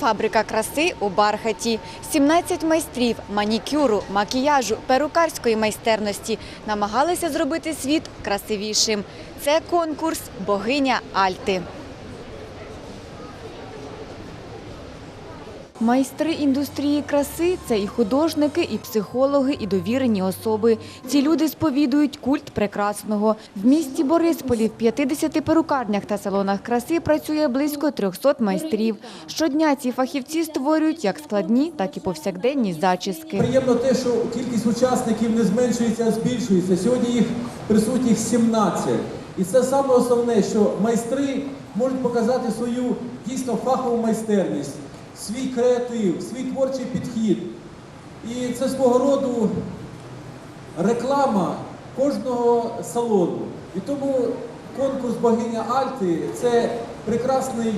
Фабрика краси у Бархаті. 17 майстрів манікюру, макіяжу, перукарської майстерності намагалися зробити світ красивішим. Це конкурс Богиня Альти. Майстри індустрії краси це і художники, і психологи, і довірені особи. Ці люди сповідують культ прекрасного. В місті Борисполі в 50 перукарнях та салонах краси працює близько 300 майстрів. Щодня ці фахівці створюють як складні, так і повсякденні зачіски. Приємно те, що кількість учасників не зменшується, а збільшується. Сьогодні їх присутніх 17. І це саме основне, що майстри можуть показати свою дійсно фахову майстерність, свій креатив, свій творчий підхід. І це свого роду реклама кожного салону. І тому конкурс Богиня Альти це прекрасний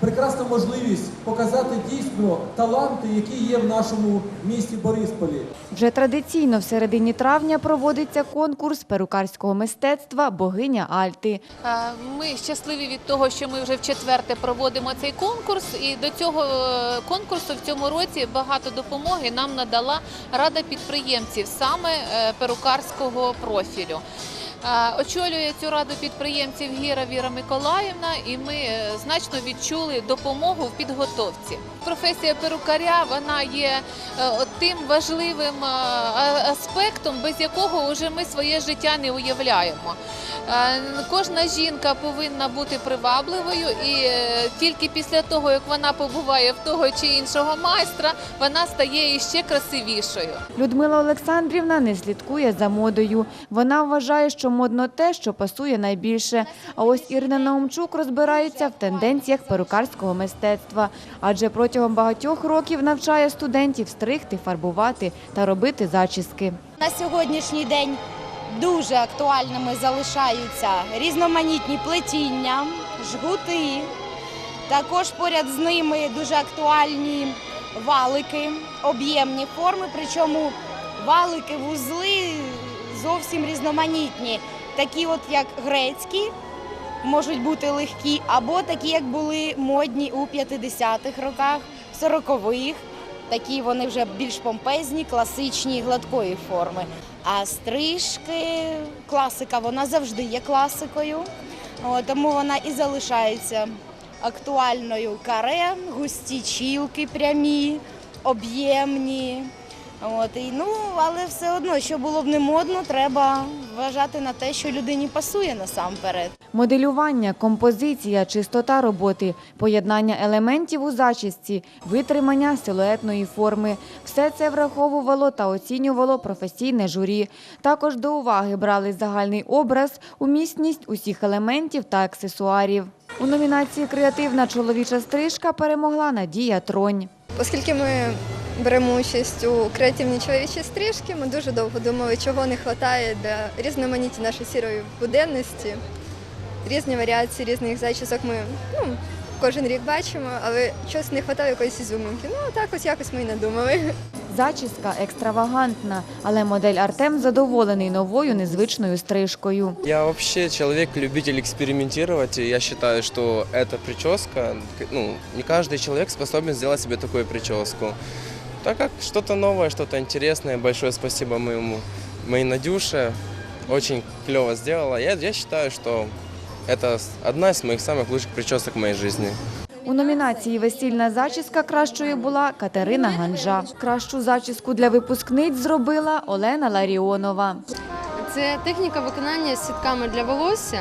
прекрасна можливість показати дійсно таланти, які є в нашому місті Борисполі. Вже традиційно в середині травня проводиться конкурс перукарського мистецтва Богиня Альти. Е, Ми щасливі від того, що ми вже в четверте проводимо цей конкурс. І до цього е, конкурсу в цьому році багато допомоги нам надала рада підприємців саме е, перукарського профілю. Очолює цю раду підприємців Гіра Віра Миколаївна, і ми е, значно відчули допомогу в підготовці. Професія перукаря вона є е, тим важливим е, аспектом, без якого вже ми своє життя не уявляємо. Кожна жінка повинна бути привабливою, і е, тільки після того, як вона побуває в того чи іншого майстра, вона стає іще красивішою. Людмила Олександрівна не слідкує за модою. Вона вважає, що модно те, що пасує найбільше. А ось Ірина Наумчук розбирається в тенденціях перукарського мистецтва, адже протягом багатьох років навчає студентів стригти, фарбувати та робити зачіски. На сьогоднішній день дуже актуальними залишаються різноманітні плетіння, жгути. Також поряд з ними дуже актуальні валики, об'ємні форми, причому валики, вузли зовсім різноманітні, такі от як грецькі, можуть бути легкі, або такі, як були модні у 50-х роках, 40-х. Такі вони вже більш помпезні, класичні, гладкої форми. А стрижки, класика, вона завжди є класикою, тому вона і залишається актуальною каре, густі чілки прямі, об'ємні. От, і, ну, але все одно, що було б не модно, треба вважати на те, що людині пасує насамперед. Моделювання, композиція, чистота роботи, поєднання елементів у зачісці, витримання силуетної форми – все це враховувало та оцінювало професійне журі. Також до уваги брали загальний образ, умісність усіх елементів та аксесуарів. У номінації «Креативна чоловіча стрижка» перемогла Надія Тронь. Оскільки ми беремо участь у креативній чоловічій стрижці, ми дуже довго думали, чого не вистачає для різноманіття нашої сірої буденності. Різні варіації різних зачісок ми ну, кожен рік бачимо, але щось не вистачає якоїсь ізюминки. Ну, так ось якось ми і надумали. Зачіска екстравагантна, але модель Артем задоволений новою незвичною стрижкою. Я вообще человек-любитель экспериментировать, и я считаю, что эта прическа, ну, не каждый человек способен сделать себе такую прическу. Так как что-то новое, что-то интересное, большое спасибо моему, моей Надюше, очень клево сделала. Я, я считаю, что это одна из моих самых лучших причесок в моей жизни. У номінації Весільна зачіска кращою була Катерина Ганжа. Кращу зачіску для випускниць зробила Олена Ларіонова. Це техніка виконання з сітками для волосся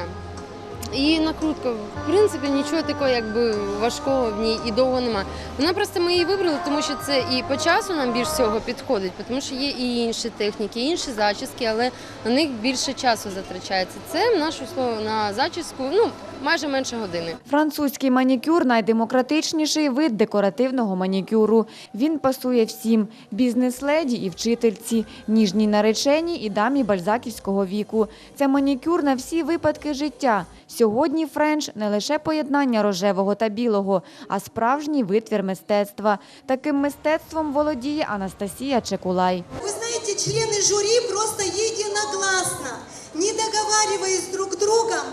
і накрутка. В принципі, нічого такого якби важкого в ній і довго немає. Вона просто ми її вибрали, тому що це і по часу нам більш всього підходить, тому що є і інші техніки, і інші зачіски, але на них більше часу затрачається. Це наше слово на зачіску, ну майже менше години. Французький манікюр найдемократичніший вид декоративного манікюру. Він пасує всім – бізнес-леді і вчительці, ніжній нареченій і дамі бальзаківського віку. Це манікюр на всі випадки життя. Сьогодні френч – не лише поєднання рожевого та білого, а справжній витвір мистецтва. Таким мистецтвом володіє Анастасія Чекулай. Вы знаете, члены жюри просто единогласно, не договариваясь друг с другом,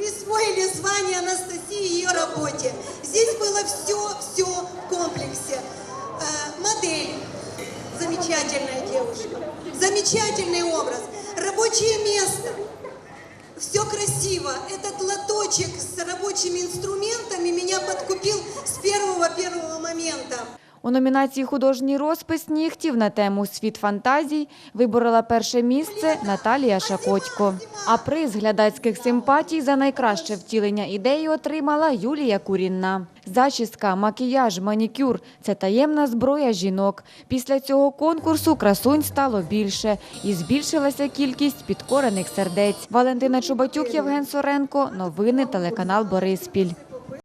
присвоили звание Анастасии ее работе. Здесь было все-все в комплексе. Э, модель, замечательная девушка, замечательный образ, рабочее место, все красиво. Этот лоточек с рабочими инструментами меня подкупил с первого-первого момента. У номінації «Художній розпис нігтів» на тему «Світ фантазій» виборола перше місце Наталія Шакотько. А приз глядацьких симпатій за найкраще втілення ідеї отримала Юлія Курінна. Зачіска, макіяж, манікюр – це таємна зброя жінок. Після цього конкурсу красунь стало більше і збільшилася кількість підкорених сердець. Валентина Чубатюк, Євген Соренко. Новини телеканал Бориспіль.